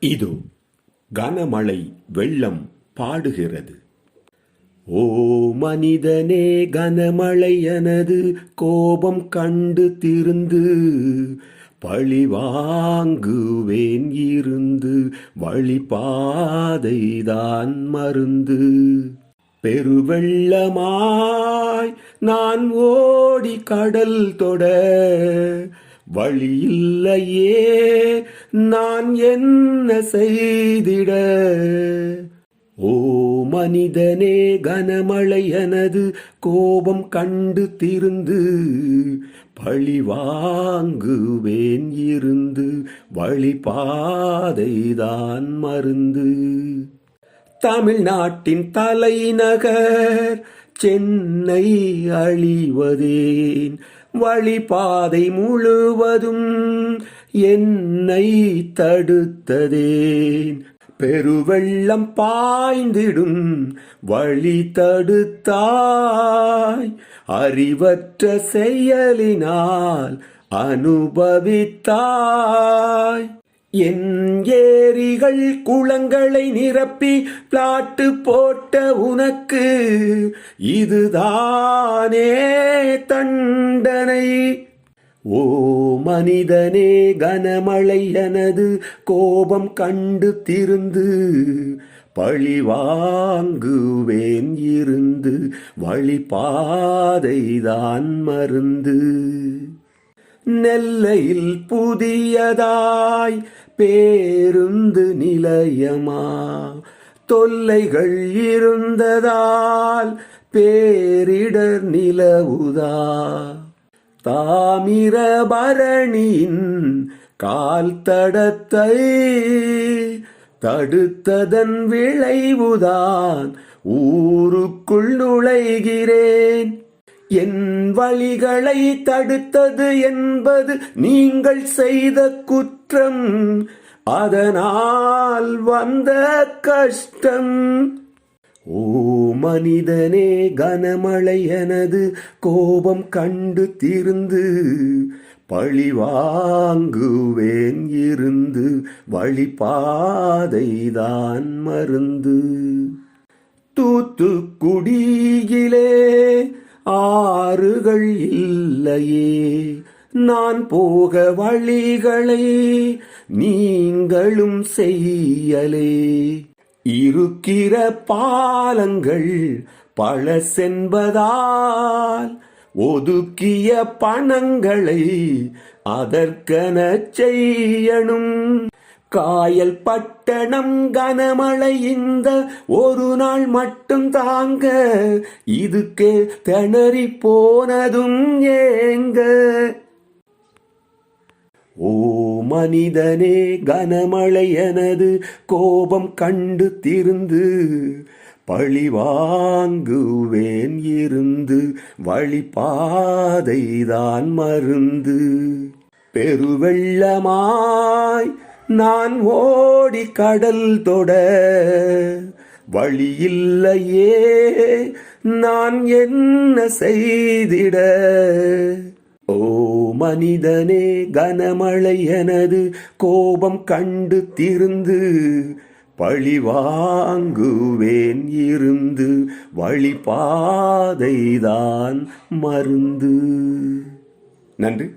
இதோ கனமழை வெள்ளம் பாடுகிறது. ஓ மனிதனே கனமழை எனது கோபம் கண்டு திருந்து பழி வாங்குவேன் இருந்து வழிபாதைதான் மருந்து. பெருவெள்ளமாய் நான் ஓடி கடல் தொட வழி இல்லையே நான் என்ன செய்திட? ஓ மனிதனே கனமழை எனது கோபம் கண்டு திருந்து பழி வாங்குவேன் இருந்து வழிபாதைதான் மருந்து. தமிழ்நாட்டின் தலைநகர் சென்னை அழிவதேன் வழிபாதை முழுவதும் என்னை தடுத்ததேன். பெருவெள்ளம் பாய்ந்திடும் வழி தடுத்தாய். அறிவற்ற செயலினால் அனுபவித்தாய். என் ஏரிகள் குளங்களை நிரப்பி பிளாட்டு போட்ட உனக்கு இதுதானே தண்டனை. ஓ மனிதனே கனமழை எனது கோபம் கண்டு திருந்து பழி வாங்குவேன் இருந்து வழிபாதைதான் மருந்து. நெல்லையில் புதியதாய் பேருந்து நிலையமா? தொல்லைகள் இருந்ததால் பேரிடர் நிலவுதா? தாமிரபரணியின் கால் தடத்தை தடுத்ததன் விளைவுதான் ஊருக்குள் நுழைகிறேன். என் வழிகளை தடுத்தது என்பது நீங்கள் செய்த குற்றம். அதனால் வந்த கஷ்டம். ஓ மனிதனே கனமழை எனது கோபம் கண்டு திருந்து பழிவாங்குவேன் இருந்து வழிபாதைதான் மருந்து. தூத்துக்குடியிலே ஆறுகள் இல்லையே. நான் போக வழிகளை நீங்களும் செய்யலே. இருக்கிற பாலங்கள் பல சென்பதால் ஒதுக்கிய பணங்களை அதற்கென செய்யணும். காயல் பட்டணம் கனமழை இந்த ஒரு நாள் மட்டும் தாங்க. இதுக்கு திணறி போனதும் ஏங்க. ஓ மனிதனே கனமழை எனது கோபம் கண்டு திருந்து பழி வாங்குவேன் இருந்து வழிபாதைதான் மருந்து. பெருவெள்ளமாய் நான் ஓடி கடல் தொட வழியில்லையே. நான் என்ன செய்திட? ஓ மனிதனே கனமழை எனது கோபம் கண்டு திருந்து பழி வாங்குவேன் இருந்து வழிபாதைதான் மருந்து. நன்றி.